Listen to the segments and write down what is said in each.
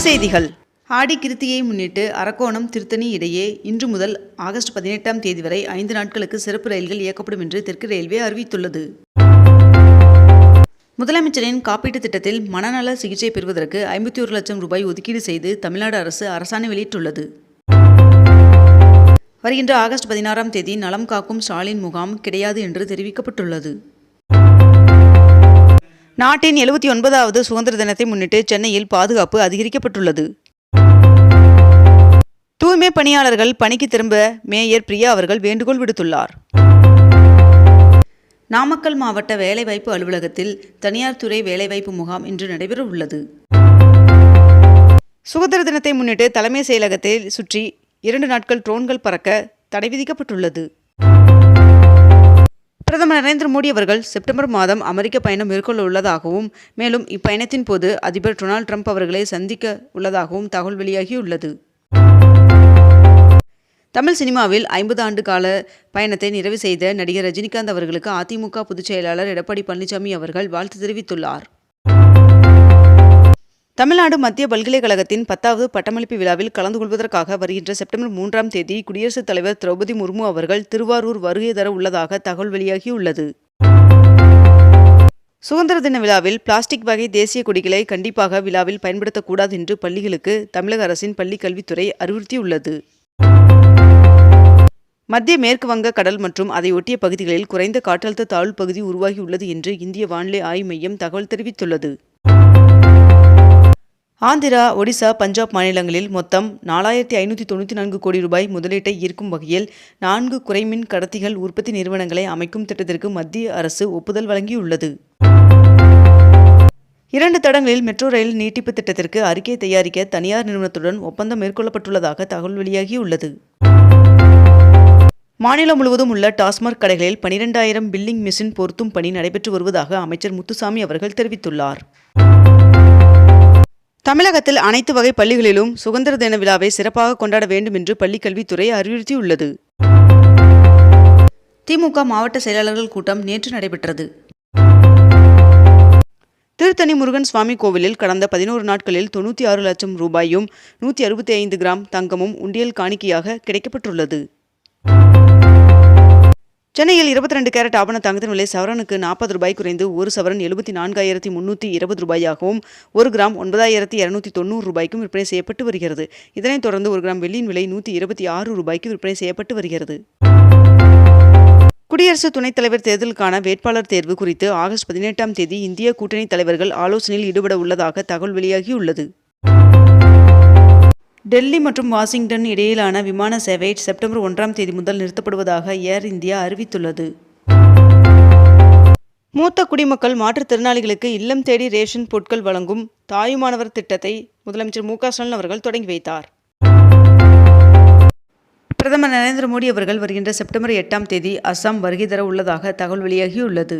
செய்திகள். ஆடி கிருத்தியை முன்னிட்டு அரக்கோணம் திருத்தணி இடையே இன்று முதல் ஆகஸ்ட் பதினெட்டாம் தேதி வரை ஐந்து நாட்களுக்கு சிறப்பு ரயில்கள் இயக்கப்படும் என்று தெற்கு ரயில்வே அறிவித்துள்ளது. முதலமைச்சரின் காப்பீட்டுத் திட்டத்தில் மனநல சிகிச்சை பெறுவதற்கு ஐம்பத்தி ஒரு லட்சம் ரூபாய் ஒதுக்கீடு செய்து தமிழ்நாடு அரசு அரசாணை வெளியிட்டுள்ளது. வருகின்ற ஆகஸ்ட் பதினாறாம் தேதி நலம் காக்கும் ஸ்டாலின் முகாம் கிடையாது என்று தெரிவிக்கப்பட்டுள்ளது. நாட்டின் எழுபத்தி ஒன்பதாவது சுதந்திர தினத்தை முன்னிட்டு சென்னையில் பாதுகாப்பு அதிகரிக்கப்பட்டுள்ளது. தூய்மை பணியாளர்கள் பணிக்கு திரும்ப மேயர் பிரியா அவர்கள் வேண்டுகோள் விடுத்துள்ளார். நாமக்கல் மாவட்ட வேலைவாய்ப்பு அலுவலகத்தில் தனியார் துறை வேலைவாய்ப்பு முகாம் இன்று நடைபெற உள்ளது. சுதந்திர தினத்தை முன்னிட்டு தலைமை செயலகத்தை சுற்றி இரண்டு நாட்கள் ட்ரோன்கள் பறக்க தடை விதிக்கப்பட்டுள்ளது. பிரதமர் நரேந்திர மோடி அவர்கள் செப்டம்பர் மாதம் அமெரிக்க பயணம் மேற்கொள்ள உள்ளதாகவும் மேலும் இப்பயணத்தின் போது அதிபர் டொனால்ட் ட்ரம்ப் அவர்களை சந்திக்க உள்ளதாகவும் தகவல் வெளியாகியுள்ளது. தமிழ் சினிமாவில் ஐம்பது ஆண்டு கால பயணத்தை நிறைவு செய்த நடிகர் ரஜினிகாந்த் அவர்களுக்கு அதிமுக பொதுச் செயலாளர் எடப்பாடி பழனிசாமி அவர்கள் வாழ்த்து தெரிவித்துள்ளார். தமிழ்நாடு மத்திய பல்கலைக்கழகத்தின் பத்தாவது பட்டமளிப்பு விழாவில் கலந்து கொள்வதற்காக வருகின்ற செப்டம்பர் மூன்றாம் தேதி குடியரசுத் தலைவர் திரௌபதி முர்மு அவர்கள் திருவாரூர் வருகை தர உள்ளதாக தகவல் வெளியாகியுள்ளது. சுதந்திர தின விழாவில் பிளாஸ்டிக் வகை தேசிய கொடிகளை கண்டிப்பாக விழாவில் பயன்படுத்தக்கூடாது என்று பள்ளிகளுக்கு தமிழக அரசின் பள்ளிக் கல்வித்துறை அறிவுறுத்தியுள்ளது. மத்திய மேற்கு வங்க கடல் மற்றும் அதை ஒட்டிய பகுதிகளில் குறைந்த காற்றழுத்த தாழ்வு பகுதி உருவாகியுள்ளது என்று இந்திய வானிலை ஆய்வு மையம் தகவல் தெரிவித்துள்ளது. ஆந்திரா ஒடிசா பஞ்சாப் மாநிலங்களில் மொத்தம் நாலாயிரத்தி ஐநூற்றி தொண்ணூற்றி நான்கு கோடி ரூபாய் முதலீட்டை ஈர்க்கும் வகையில் நான்கு குறைமின் கடத்திகள் உற்பத்தி நிறுவனங்களை அமைக்கும் திட்டத்திற்கு மத்திய அரசு ஒப்புதல் வழங்கியுள்ளது. இரண்டு தடங்களில் மெட்ரோ ரயில் நீட்டிப்பு திட்டத்திற்கு அறிக்கை தயாரிக்க தனியார் நிறுவனத்துடன் ஒப்பந்தம் மேற்கொள்ளப்பட்டுள்ளதாக தகவல் வெளியாகியுள்ளது. மாநிலம் முழுவதும் உள்ள டாஸ்மாக் கடைகளில் பனிரெண்டாயிரம் பில்லிங் மிஷின் பொருத்தும் பணி நடைபெற்று வருவதாக அமைச்சர் முத்துசாமி அவர்கள் தெரிவித்துள்ளார். தமிழகத்தில் அனைத்து வகை பள்ளிகளிலும் சுதந்திர தின விழாவை சிறப்பாக கொண்டாட வேண்டும் என்று பள்ளிக்கல்வித்துறை அறிவுறுத்தியுள்ளது. திமுக மாவட்ட செயலாளர்கள் கூட்டம் நேற்று நடைபெற்றது. திருத்தணி முருகன் சுவாமி கோவிலில் கடந்த பதினோரு நாட்களில் தொண்ணூற்றி ஆறு லட்சம் ரூபாயும் நூற்றி அறுபத்தி ஐந்து கிராம் தங்கமும் உண்டியல் காணிக்கையாக கிடைக்கப்பட்டுள்ளது சென்னையில் இருபத்தி ரெண்டு கேரட் ஆபண தங்கத்தின் விலை சவரனுக்கு நாற்பது ரூபாய் குறைந்து ஒரு சவரன் எழுபத்தி நான்காயிரத்தி முன்னூற்றி இருபது ரூபாயாகவும் ஒரு கிராம் ஒன்பதாயிரத்தி இரநூத்தி தொண்ணூறு ரூபாய்க்கும் விற்பனை செய்யப்பட்டு வருகிறது. இதனைத் தொடர்ந்து ஒரு கிராம் வெள்ளியின் விலை நூற்றி இருபத்தி ஆறு ரூபாய்க்கு விற்பனை செய்யப்பட்டு வருகிறது. குடியரசு துணைத் தலைவர் தேர்தலுக்கான வேட்பாளர் தேர்வு குறித்து ஆகஸ்ட் பதினெட்டாம் தேதி இந்திய கூட்டணி தலைவர்கள் ஆலோசனையில் ஈடுபட உள்ளதாக தகவல் வெளியாகியுள்ளது. டெல்லி மற்றும் வாஷிங்டன் இடையிலான விமான சேவை செப்டம்பர் ஒன்றாம் தேதி முதல் நிறுத்தப்படுவதாக ஏர் இந்தியா அறிவித்துள்ளது. மூத்த குடிமக்கள் மாற்றுத்திறனாளிகளுக்கு இல்லம் தேடி ரேஷன் பொருட்கள் வழங்கும் தாயுமானவர் திட்டத்தை முதலமைச்சர் மு ஸ்டாலின் அவர்கள் தொடங்கி வைத்தார். பிரதமர் நரேந்திர மோடி அவர்கள் வருகின்ற செப்டம்பர் எட்டாம் தேதி அஸ்ஸாம் வருகை தர உள்ளதாக தகவல் வெளியாகியுள்ளது.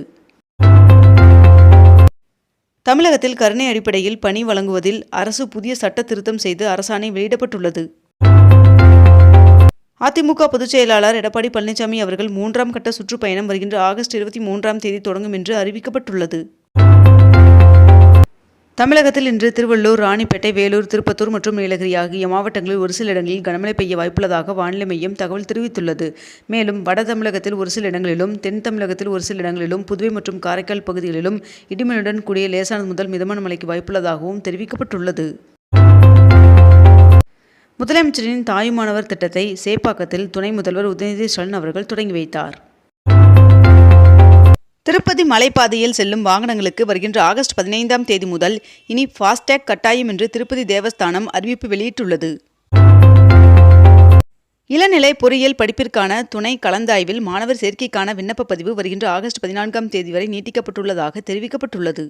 தமிழகத்தில் கருணை அடிப்படையில் பணி வழங்குவதில் அரசு புதிய சட்ட திருத்தம் செய்து அரசாணை வெளியிடப்பட்டுள்ளது. அதிமுக பொதுச் செயலாளர் எடப்பாடி பழனிசாமி அவர்கள் மூன்றாம் கட்ட சுற்றுப்பயணம் வருகின்ற ஆகஸ்ட் இருபத்தி மூன்றாம் தேதி தொடங்கும் என்று அறிவிக்கப்பட்டுள்ளது. தமிழகத்தில் இன்று திருவள்ளூர் ராணிப்பேட்டை வேலூர் திருப்பத்தூர் மற்றும் நீலகிரி ஆகிய மாவட்டங்களில் ஒரு சில இடங்களில் கனமழை பெய்ய வாய்ப்புள்ளதாக வானிலை மையம் தகவல் தெரிவித்துள்ளது. மேலும் வட தமிழகத்தில் ஒரு சில இடங்களிலும் தென் தமிழகத்தில் ஒரு சில இடங்களிலும் புதுவை மற்றும் காரைக்கால் பகுதிகளிலும் இடிமலுடன் கூடிய லேசானது முதல் மிதமான மழைக்கு வாய்ப்புள்ளதாகவும் தெரிவிக்கப்பட்டுள்ளது. முதலமைச்சரின் தாயுமானவர் திட்டத்தை சேப்பாக்கத்தில் துணை முதல்வர் உதயநிதி ஸ்டாலின் அவர்கள் தொடங்கி வைத்தார். திருப்பதி மலைப்பாதையில் செல்லும் வாகனங்களுக்கு வருகின்ற ஆகஸ்ட் பதினைந்தாம் தேதி முதல் இனி ஃபாஸ்டேக் கட்டாயம் என்று திருப்பதி தேவஸ்தானம் அறிவிப்பு வெளியிட்டுள்ளது. இளநிலை பொறியியல் படிப்பிற்கான துணை கலந்தாய்வில் மாணவர் சேர்க்கைக்கான விண்ணப்ப பதிவு வருகின்ற ஆகஸ்ட் பதினான்காம் தேதி வரை நீட்டிக்கப்பட்டுள்ளதாக தெரிவிக்கப்பட்டுள்ளது.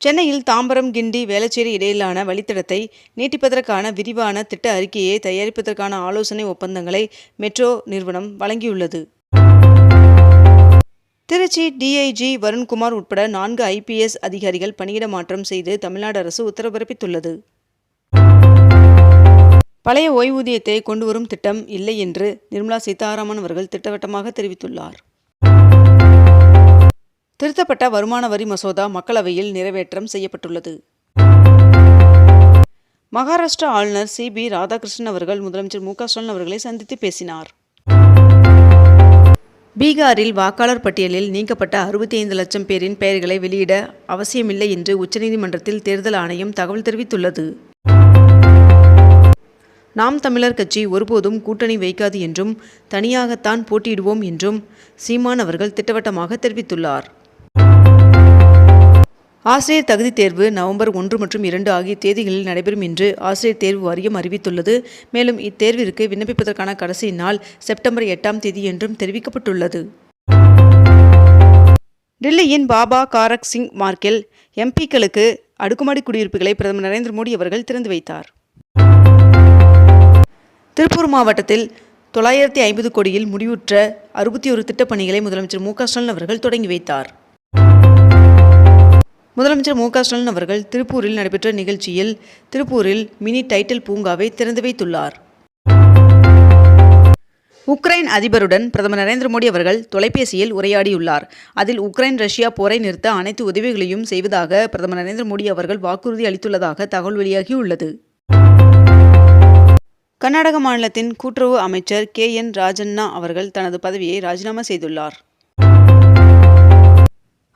சென்னையில் தாம்பரம் கிண்டி வேளச்சேரி இடையிலான வழித்தடத்தை நீட்டிப்பதற்கான விரிவான திட்ட அறிக்கையை தயாரிப்பதற்கான ஆலோசனை ஒப்பந்தங்களை மெட்ரோ நிறுவனம் வழங்கியுள்ளது. திருச்சி டிஐஜி வருண்குமார் உட்பட நான்கு ஐபிஎஸ் அதிகாரிகள் பணியிட மாற்றம் செய்து தமிழ்நாடு அரசு உத்தரவு பிறப்பித்துள்ளது பழைய ஓய்வூதியத்தை கொண்டுவரும் திட்டம் இல்லை என்று நிர்மலா சீதாராமன் அவர்கள் திட்டவட்டமாக தெரிவித்துள்ளார். திருத்தப்பட்ட வருமான வரி மசோதா மக்களவையில் நிறைவேற்றம் செய்யப்பட்டுள்ளது. மகாராஷ்டிரா ஆளுநர் சி பி ராதாகிருஷ்ணன் அவர்கள் முதலமைச்சர் மு க ஸ்டாலின் அவர்களை சந்தித்து பேசினார். பீகாரில் வாக்காளர் பட்டியலில் நீக்கப்பட்ட அறுபத்தி ஐந்து லட்சம் பேரின் பெயர்களை வெளியிட அவசியமில்லை என்று உச்சநீதிமன்றத்தில் தேர்தல் ஆணையம் தகவல் தெரிவித்துள்ளது. நாம் தமிழர் கட்சி ஒருபோதும் கூட்டணி வைக்காது என்றும் தனியாகத்தான் போட்டியிடுவோம் என்றும் சீமான் அவர்கள் திட்டவட்டமாக தெரிவித்துள்ளார். ஆசிரியர் தகுதி தேர்வு நவம்பர் ஒன்று மற்றும் இரண்டு ஆகிய தேதிகளில் நடைபெறும் என்று ஆசிரியர் தேர்வு வாரியம் அறிவித்துள்ளது. மேலும் இத்தேர்விற்கு விண்ணப்பிப்பதற்கான கடைசி நாள் செப்டம்பர் எட்டாம் தேதி என்றும் தெரிவிக்கப்பட்டுள்ளது. டெல்லியின் பாபா காரக் சிங் மார்க்கில் எம்பிக்களுக்கு அடுக்குமாடி குடியிருப்புகளை பிரதமர் நரேந்திர மோடி அவர்கள் திறந்து வைத்தார். திருப்பூர் மாவட்டத்தில் தொள்ளாயிரத்தி ஐம்பது கோடியில் முடிவுற்ற அறுபத்தி ஒரு திட்டப்பணிகளை முதலமைச்சர் மு க ஸ்டாலின் அவர்கள் தொடங்கி வைத்தார். முதலமைச்சர் மு க ஸ்டாலின் அவர்கள் திருப்பூரில் நடைபெற்ற நிகழ்ச்சியில் திருப்பூரில் மினி டைட்டில் பூங்காவை திறந்து வைத்துள்ளார். உக்ரைன் அதிபருடன் பிரதமர் நரேந்திர மோடி அவர்கள் தொலைபேசியில் உரையாடியுள்ளார். அதில் உக்ரைன் ரஷ்யா போரை நிறுத்த அனைத்து உதவிகளையும் செய்வதாக பிரதமர் நரேந்திர மோடி அவர்கள் வாக்குறுதி அளித்துள்ளதாக தகவல் வெளியாகியுள்ளது. கர்நாடக மாநிலத்தின் கூட்டுறவு அமைச்சர் கே என் ராஜண்ணா அவர்கள் தனது பதவியை ராஜினாமா செய்துள்ளார்.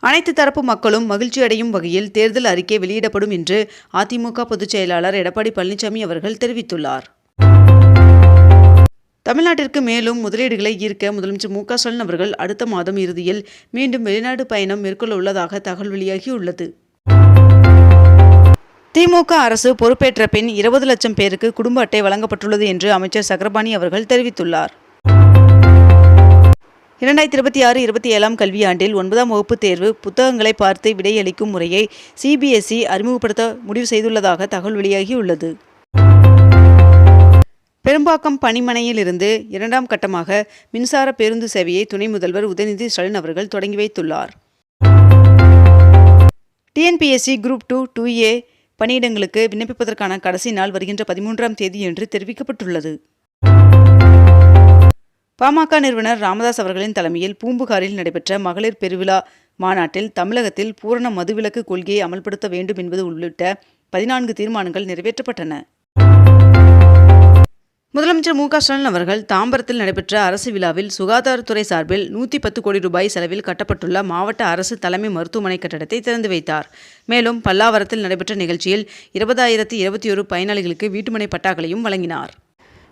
அனைத்து தரப்பு மக்களும் மகிழ்ச்சி அடையும் வகையில் தேர்தல் அறிக்கை வெளியிடப்படும் என்று அதிமுக பொதுச் செயலாளர் எடப்பாடி பழனிசாமி அவர்கள் தெரிவித்துள்ளார். தமிழ்நாட்டிற்கு மேலும் முதலீடுகளை ஈர்க்க முதலமைச்சர் மு க ஸ்டாலின் அவர்கள் அடுத்த மாதம் இறுதியில் மீண்டும் வெளிநாடு பயணம் மேற்கொள்ள உள்ளதாக தகவல் வெளியாகியுள்ளது. திமுக அரசு பொறுப்பேற்ற பின் இருபது லட்சம் பேருக்கு குடும்ப அட்டை வழங்கப்பட்டுள்ளது என்று அமைச்சர் சக்கரபாணி அவர்கள் தெரிவித்துள்ளார். இரண்டாயிரத்தி இருபத்தி ஆறு இருபத்தி ஏழாம் கல்வியாண்டில் ஒன்பதாம் வகுப்பு தேர்வு புத்தகங்களை பார்த்து விடையளிக்கும் முறையை சிபிஎஸ்இ அறிமுகப்படுத்த முடிவு செய்துள்ளதாக தகவல் வெளியாகியுள்ளது. பெரும்பாக்கம் பணிமனையிலிருந்து இரண்டாம் கட்டமாக மின்சார பேருந்து சேவையை துணை முதல்வர் உதயநிதி ஸ்டாலின் அவர்கள் தொடங்கி வைத்துள்ளார். TNPSC group two two A பணியிடங்களுக்கு விண்ணப்பிப்பதற்கான கடைசி நாள் வருகின்ற பதிமூன்றாம் தேதி என்று தெரிவிக்கப்பட்டுள்ளது. பாமக நிறுவனர் ராமதாஸ் அவர்களின் தலைமையில் பூம்புகாரில் நடைபெற்ற மகளிர் பெருவிழா மாநாட்டில் தமிழகத்தில் பூரண மதுவிலக்கு கொள்கையை அமல்படுத்த வேண்டும் என்பது உள்ளிட்ட பதினான்கு தீர்மானங்கள் நிறைவேற்றப்பட்டன. முதலமைச்சர் மு க ஸ்டாலின் அவர்கள் தாம்பரத்தில் நடைபெற்ற அரசு விழாவில் சுகாதாரத்துறை சார்பில் நூற்றி பத்து கோடி ரூபாய் செலவில் கட்டப்பட்டுள்ள மாவட்ட அரசு தலைமை மருத்துவமனை கட்டடத்தை திறந்து வைத்தார். மேலும் பல்லாவரத்தில் நடைபெற்ற நிகழ்ச்சியில் இருபதாயிரத்தி இருபத்தி ஒரு பயனாளிகளுக்கு வீட்டுமனை பட்டாக்களையும் வழங்கினார்.